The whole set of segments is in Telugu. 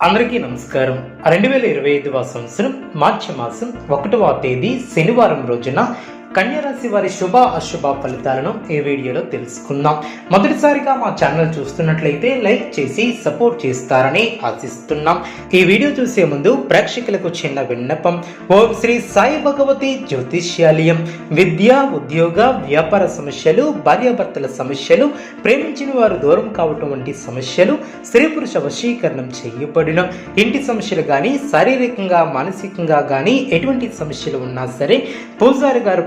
అందరికీ నమస్కారం. రెండు వేల ఇరవై ఐదవ సంవత్సరం మార్చి మాసం ఒకటవ తేదీ శనివారం రోజున కన్యరాశి వారి శుభ అశుభ ఫలితాలను ఈ వీడియోలో తెలుసుకుందాం. మొదటిసారిగా మా ఛానల్ చూస్తున్నట్లయితే లైక్ చేసి సపోర్ట్ చేస్తారని ఆశిస్తున్నాం. ఈ వీడియో చూసే ముందు ప్రేక్షకులకు చిన్న విన్నపం. ఓం శ్రీ సాయి భగవతి జ్యోతిష్యాలయం. విద్య ఉద్యోగ వ్యాపార సమస్యలు భార్యాభర్తల సమస్యలు ప్రేమించిన వారు దూరం కావటం వంటి సమస్యలు స్త్రీ పురుష వశీకరణం చేయబడిన. ఇంటి సమస్యలు కానీ శారీరకంగా మానసికంగా కానీ ఎటువంటి సమస్యలు ఉన్నా సరే పూజారి గారు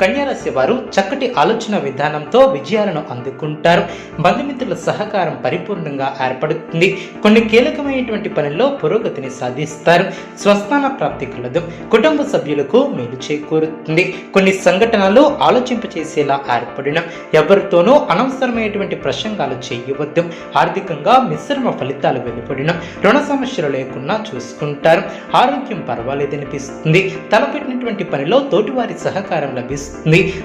కన్యారాశి వారు చక్కటి ఆలోచన విధానంతో విజయాలను అందుకుంటారు. బంధుమిత్రుల సహకారం పరిపూర్ణంగా ఏర్పడుతుంది. కొన్ని కీలకమైనటువంటి పనుల్లో పురోగతిని సాధిస్తారు. స్వస్థాన ప్రాప్తి కలదు. కుటుంబ సభ్యులకు మేలు చేకూరుతుంది. కొన్ని సంఘటనలు ఆలోచింపచేసేలా ఏర్పడిన ఎవరితోనూ అనవసరమైనటువంటి ప్రసంగాలు చేయవద్దు. ఆర్థికంగా మిశ్రమ ఫలితాలు వెలువడిన రుణ సమస్యలు లేకుండా చూసుకుంటారు. ఆరోగ్యం పర్వాలేదనిపిస్తుంది. తలపెట్టినటువంటి పనిలో తోటివారి సహకారం లభిస్తుంది.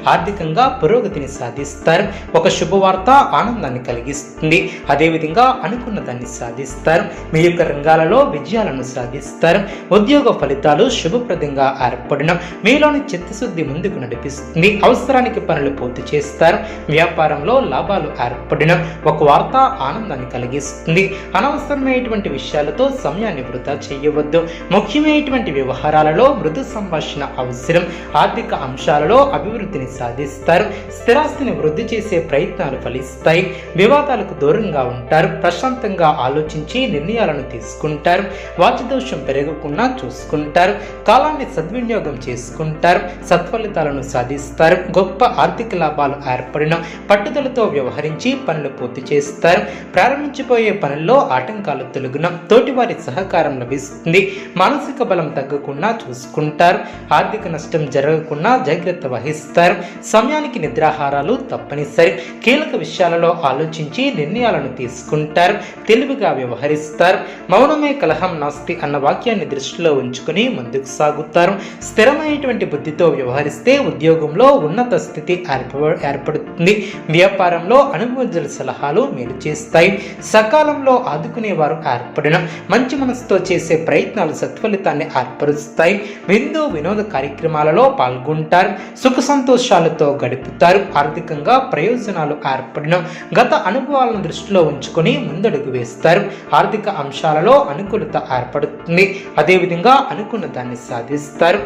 ఆర్థికంగా పురోగతిని సాధిస్తారు. ఒక శుభవార్త ఆనందాన్ని కలిగిస్తుంది. అదేవిధంగా అనుకున్న దాన్ని సాధిస్తారు. మీ యొక్క రంగాలలో విజయాలను సాధిస్తారు. ఉద్యోగ ఫలితాలు శుభప్రదంగా ఏర్పడిన మీలోని చిత్తశుద్ధి ముందుకు నడిపిస్తుంది. అవసరానికి పనులు పూర్తి చేస్తారు. వ్యాపారంలో లాభాలు ఏర్పడిన ఒక వార్త ఆనందాన్ని కలిగిస్తుంది. అనవసరమైనటువంటి విషయాలతో సమయాన్ని వృధా చేయవద్దు. ముఖ్యమైనటువంటి వ్యవహారాలలో మృదు సంభాషణ అవసరం. ఆర్థిక అంశాలలో అభివృద్ధిని సాధిస్తారు. స్థిరాస్తిని వృద్ధి చేసే ప్రయత్నాలు ఫలిస్తాయి. వివాదాలకు దూరంగా ఉంటారు. ప్రశాంతంగా ఆలోచించి నిర్ణయాలను తీసుకుంటారు. వాచదోషం పెరగకుండా చూసుకుంటారు. కాలాన్ని సద్వినియోగం చేసుకుంటారు. సత్ఫలితాలను సాధిస్తారు. గొప్ప ఆర్థిక లాభాలు ఏర్పడిన పట్టుదలతో వ్యవహరించి పనులు పూర్తి చేస్తారు. ప్రారంభించిపోయే పనుల్లో ఆటంకాలు తొలగిన తోటివారి సహకారం లభిస్తుంది. మానసిక బలం తగ్గకుండా చూసుకుంటారు. ఆర్థిక నష్టం జరగకుండా జాగ్రత్త నిర్వహిస్తారు సమయానికి నిద్రాహారాలు తప్పనిసరి. కీలక విషయాలలో ఆలోచించి నిర్ణయాలను తీసుకుంటారు. తెలివిగా వ్యవహరిస్తారు. మౌనమే కలహం నాస్తి అన్న వాక్యాన్ని దృష్టిలో ఉంచుకుని ముందుకు సాగుతారు. స్థిరమైనటువంటి బుద్ధితో వ్యవహరిస్తే ఉద్యోగంలో ఉన్నత స్థితి ఏర్ప ఏర్పడుతుంది. వ్యాపారంలో అనుభవజుల సలహాలు మేలు చేస్తాయి. సకాలంలో ఆదుకునేవారు ఏర్పడిన మంచి మనసుతో చేసే ప్రయత్నాలు సత్ఫలితాన్ని ఏర్పరుస్తాయి. విందు వినోద కార్యక్రమాలలో పాల్గొంటారు. సుఖ సంతోషాలతో గడుపుతారు. ఆర్థికంగా ప్రయోజనాలు ఏర్పడిన గత అనుభవాలను దృష్టిలో ఉంచుకొని ముందడుగు వేస్తారు. ఆర్థిక అంశాలలో అనుకూలత ఏర్పడుతుంది. అదేవిధంగా అనుకున్న దాన్ని సాధిస్తారు.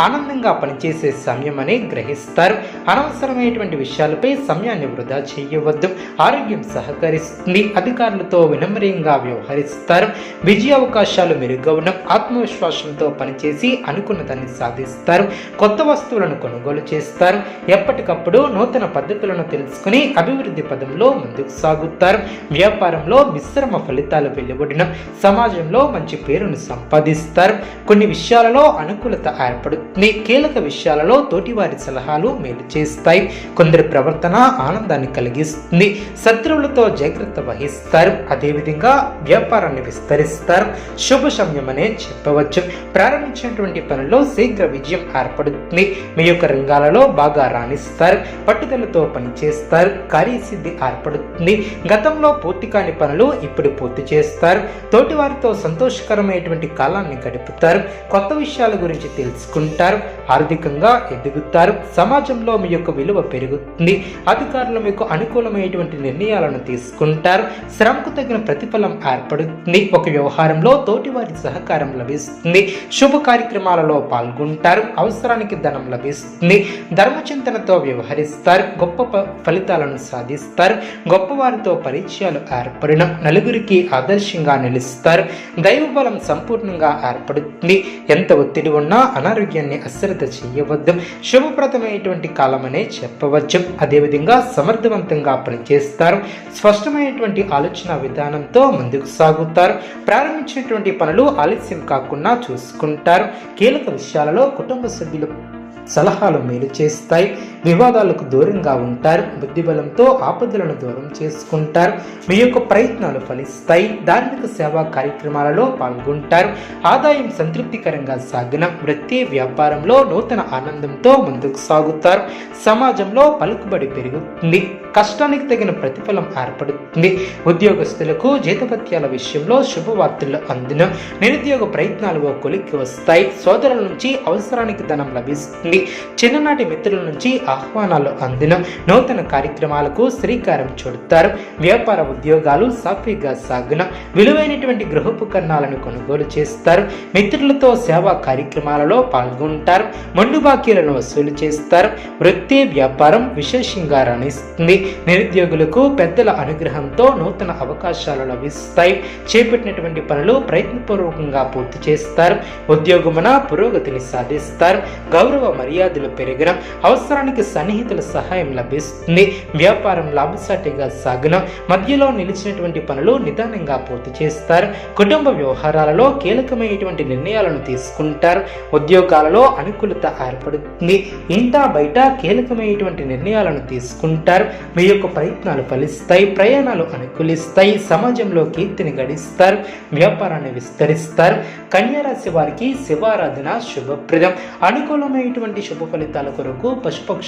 ఆనందంగా పనిచేసే సమయం అని గ్రహిస్తారు. అనవసరమైనటువంటి విషయాలపై సమయాన్ని వృధా చేయవద్దు. ఆరోగ్యం సహకరిస్తుంది. అధికారులతో వినమ్రంగా వ్యవహరిస్తారు. విజయ అవకాశాలు మెరుగవడం ఆత్మవిశ్వాసంతో పనిచేసి అనుకున్నదాన్ని సాధిస్తారు. కొత్త వస్తువులను కొనుగోలు చేస్తారు. ఎప్పటికప్పుడు నూతన పద్ధతులను తెలుసుకుని అభివృద్ధి పదంలో ముందుకు సాగుతారు. వ్యాపారంలో మిశ్రమ ఫలితాలు వెలువడిన సమాజంలో మంచి పేరును సంపాదిస్తారు. కొన్ని విషయాలలో అనుకూలత ఏర్పడుతుంది. మీ కీలక విషయాలలో తోటివారి సలహాలు మేలు చేస్తాయి. కొందరి ప్రవర్తన ఆనందాన్ని కలిగిస్తుంది. శత్రువులతో జాగ్రత్త వహిస్తారు. అదేవిధంగా వ్యాపారాన్ని విస్తరిస్తారు. శుభ సమయమనే అనే చెప్పవచ్చు. ప్రారంభించినటువంటి పనుల్లో శీఘ్ర విజయం ఏర్పడుతుంది. మీ యొక్క రంగాలలో బాగా రాణిస్తారు. పట్టుదలతో పనిచేస్తారు. కార్యసిద్ధి ఏర్పడుతుంది. గతంలో పూర్తి కాని పనులు ఇప్పుడు పూర్తి చేస్తారు. తోటివారితో సంతోషకరమైనటువంటి కాలాన్ని గడుపుతారు. కొత్త విషయాల గురించి తెలుసుకుంటారు. ఆర్థికంగా ఎదుగుతారు. సమాజంలో మీ యొక్క విలువ పెరుగుతుంది. అధికారులు మీకు అనుకూలమైనటువంటి నిర్ణయాలను తీసుకుంటారు. శ్రమకు తగిన ప్రతిఫలం ఏర్పడుతుంది. ఒక వ్యవహారంలో తోటివారి సహకారం లభిస్తుంది. శుభ కార్యక్రమాలలో పాల్గొంటారు. అవసరానికి ధనం లభిస్తుంది. ధర్మచింతనతో వ్యవహరిస్తారు. గొప్ప ఫలితాలను సాధిస్తారు. గొప్పవారితో పరిచయాలు ఏర్పడిన నలుగురికి ఆదర్శంగా నిలుస్తారు. దైవ బలం సంపూర్ణంగా ఏర్పడుతుంది. ఎంత ఒత్తిడి ఉన్నా అనారోగ్యాన్ని అశ్రద్ధ చేయవద్దు. శుభప్రదమైనటువంటి కాలమనే చెప్పవచ్చు. అదేవిధంగా సమర్థవంతంగా పనిచేస్తారు. స్పష్టమైనటువంటి ఆలోచన విధానంతో ముందుకు సాగుతారు. ప్రారంభించినటువంటి పనులు ఆలస్యం కాకుండా చూసుకుంటారు. కీలక విషయాలలో కుటుంబ సభ్యులు సలహాలు మేలు చేస్తాయి. వివాదాలకు దూరంగా ఉంటారు. బుద్ధిబలంతో ఆపదలను దూరం చేసుకుంటారు. మీ యొక్క ప్రయత్నాలు ఫలిస్తాయి. ధార్మిక సేవా కార్యక్రమాలలో పాల్గొంటారు. ఆదాయం సంతృప్తికరంగా సాగిన వృత్తి వ్యాపారంలో నూతన ఆనందంతో ముందుకు సాగుతారు. సమాజంలో పలుకుబడి పెరుగుతుంది. కష్టానికి తగిన ప్రతిఫలం ఏర్పడుతుంది. ఉద్యోగస్తులకు జీతభత్యాల విషయంలో శుభవార్తలు అందిన నిరుద్యోగ ప్రయత్నాలు ఓ కొలిక్కి వస్తాయి. సోదరుల నుంచి అవసరానికి ధనం లభిస్తుంది. చిన్ననాటి మిత్రుల నుంచి ఆహ్వానాలు అందిన నూతన కార్యక్రమాలకు శ్రీకారం చుడతారు. వ్యాపార ఉద్యోగాలు సాఫీగా సాగిన విలువైనటువంటి గృహోపకరణాలను కొనుగోలు చేస్తారు. మిత్రులతో సేవా కార్యక్రమాలలో పాల్గొంటారు. మండు బాకీలను వసూలు చేస్తారు. వృత్తి వ్యాపారం విశేషంగా రాణిస్తుంది. నిరుద్యోగులకు పెద్దల అనుగ్రహంతో నూతన అవకాశాలు లభిస్తాయి. చేపట్టినటువంటి పనులు ప్రయత్నపూర్వకంగా పూర్తి చేస్తారు. ఉద్యోగమున పురోగతిని సాధిస్తారు. గౌరవ మర్యాదలు పెరిగిన అవసరానికి సన్నిహితుల సహాయం లభిస్తుంది. వ్యాపారం లాభసాటిగా సాగిన మధ్యలో నిలిచినటువంటి పనులు నిదానంగా పూర్తి చేస్తారు. కుటుంబ వ్యవహారాలలో కీలకమైనటువంటి నిర్ణయాలను తీసుకుంటారు. ఉద్యోగాలలో అనుకూలత ఏర్పడుతుంది. ఇంటా బయట కీలకమైనటువంటి నిర్ణయాలను తీసుకుంటారు. మీ యొక్క ప్రయత్నాలు ఫలిస్తాయి. ప్రయాణాలు అనుకూలిస్తాయి. సమాజంలో కీర్తిని గడిస్తారు. వ్యాపారాన్ని విస్తరిస్తారు. కన్యారాశి వారికి శివారాధన శుభప్రదం. అనుకూలమైనటువంటి శుభ ఫలితాల కొరకు పశుపక్ష